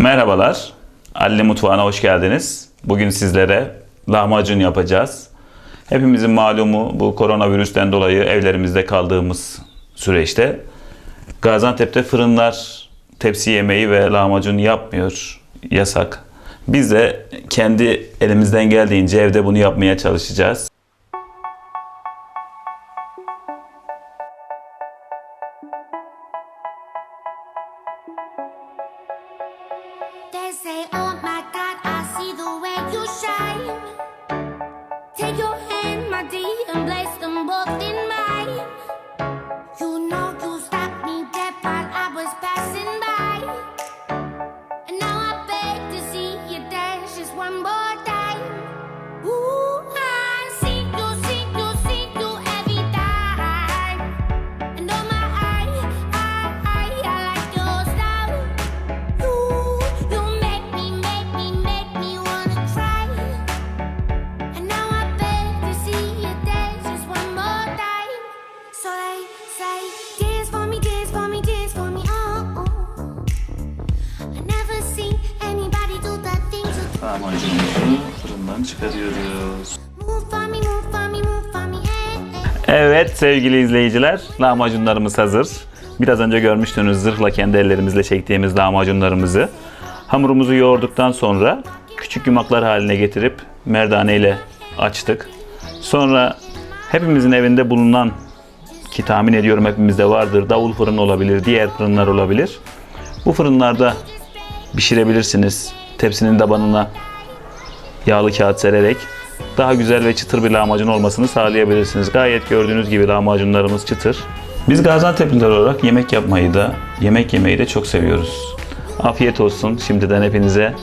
Merhabalar. Ali Mutfağı'na hoş geldiniz. Bugün sizlere lahmacun yapacağız. Hepimizin malumu bu koronavirüsten dolayı evlerimizde kaldığımız süreçte Gaziantep'te fırınlar tepsi yemeği ve lahmacun yapmıyor. Yasak. Biz de kendi elimizden geldiğince evde bunu yapmaya çalışacağız. They say, Oh my God, I see the way you shine. Lahmacunumuzu fırından çıkarıyoruz. Evet sevgili izleyiciler, lahmacunlarımız hazır. Biraz önce görmüştünüz zırhla kendi ellerimizle çektiğimiz lahmacunlarımızı. Hamurumuzu yoğurduktan sonra küçük yumaklar haline getirip merdane ile açtık. Sonra hepimizin evinde bulunan ki tahmin ediyorum hepimizde vardır davul fırını olabilir, diğer fırınlar olabilir. Bu fırınlarda pişirebilirsiniz. Tepsinin tabanına yağlı kağıt sererek daha güzel ve çıtır bir lahmacun olmasını sağlayabilirsiniz. Gayet gördüğünüz gibi lahmacunlarımız çıtır. Biz Gaziantep'liler olarak yemek yapmayı da, yemek yemeyi de çok seviyoruz. Afiyet olsun şimdiden hepinize.